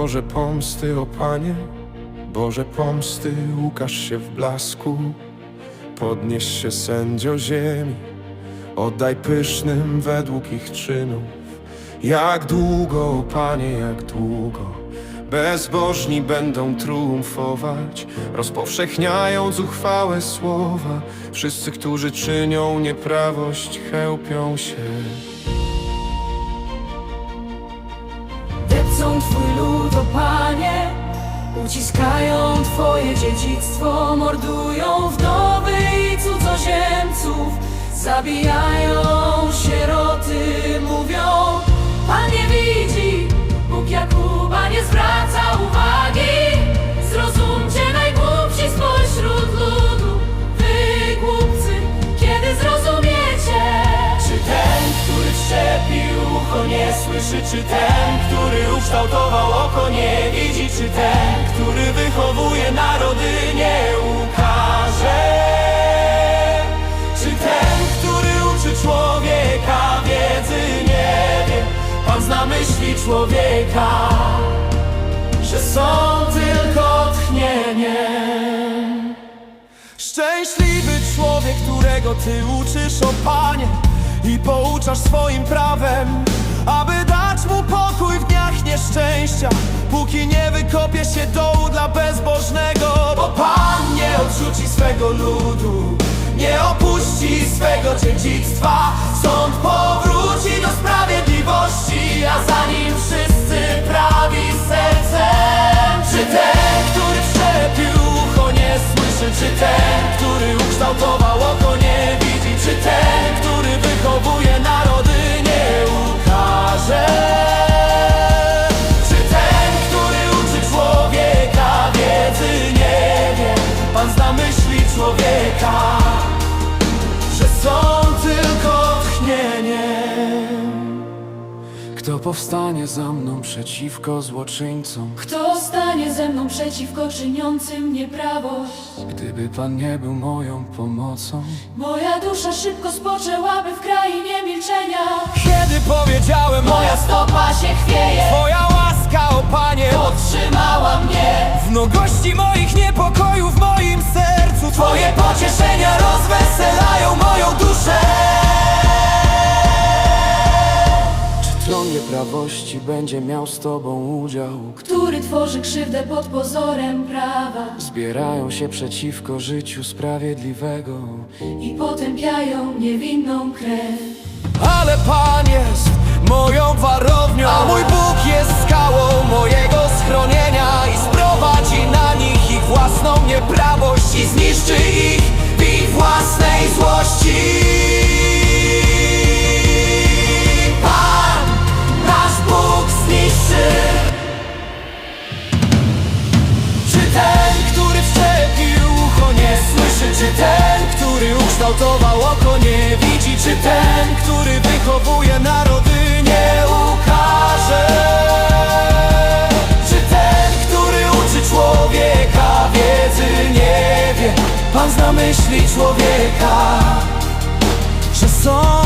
Boże pomsty, o Panie, Boże pomsty, ukaż się w blasku, podnieś się sędzio ziemi, oddaj pysznym według ich czynów. Jak długo, o Panie, jak długo bezbożni będą triumfować, rozpowszechniając uchwałe słowa. Wszyscy, którzy czynią nieprawość, chełpią się. Depcą Twój lud, Panie Uciskają Twoje dziedzictwo Mordują wdowy i cudzoziemców Zabijają sieroty Mówią, Pan nie widzi Bóg Jakuba nie zwraca słyszy Czy ten, który ukształtował oko nie widzi Czy ten, który wychowuje narody nie ukaże? Czy ten, który uczy człowieka wiedzy nie wie Pan zna myśli człowieka Że są tylko tchnieniem Szczęśliwy człowiek, którego Ty uczysz, o Panie I pouczasz swoim prawem Aby dać mu pokój w dniach nieszczęścia Póki nie wykopie się dołu dla bezbożnego. Bo Pan nie odrzuci swego ludu Nie opuści swego dziedzictwa. Sąd powróci do sprawiedliwości A za nim wszyscy prawi sercem. Czy ten, który wszczepił ucho nie słyszy Czy ten, Kto powstanie za mną przeciwko złoczyńcom? Kto stanie ze mną przeciwko czyniącym nieprawość? Gdyby Pan nie był moją pomocą. Moja dusza szybko spoczęłaby w krainie milczenia. Kiedy powiedziałem Moja stopa się chwieje. Twoja łaska, o Panie Podtrzymała mnie. W mnogości moich niepokojów w moim sercu Twoje pocieszenia Tron nieprawości będzie miał z Tobą udział? Który tworzy krzywdę pod pozorem prawa. Zbierają się przeciwko życiu sprawiedliwego. I potępiają niewinną krew. Ale Pan jest moją warownią który ukształtował oko nie widzi Czy ten, który wychowuje narody nie ukaże. Czy ten, który uczy człowieka wiedzy nie wie. Pan zna myśli człowieka Że są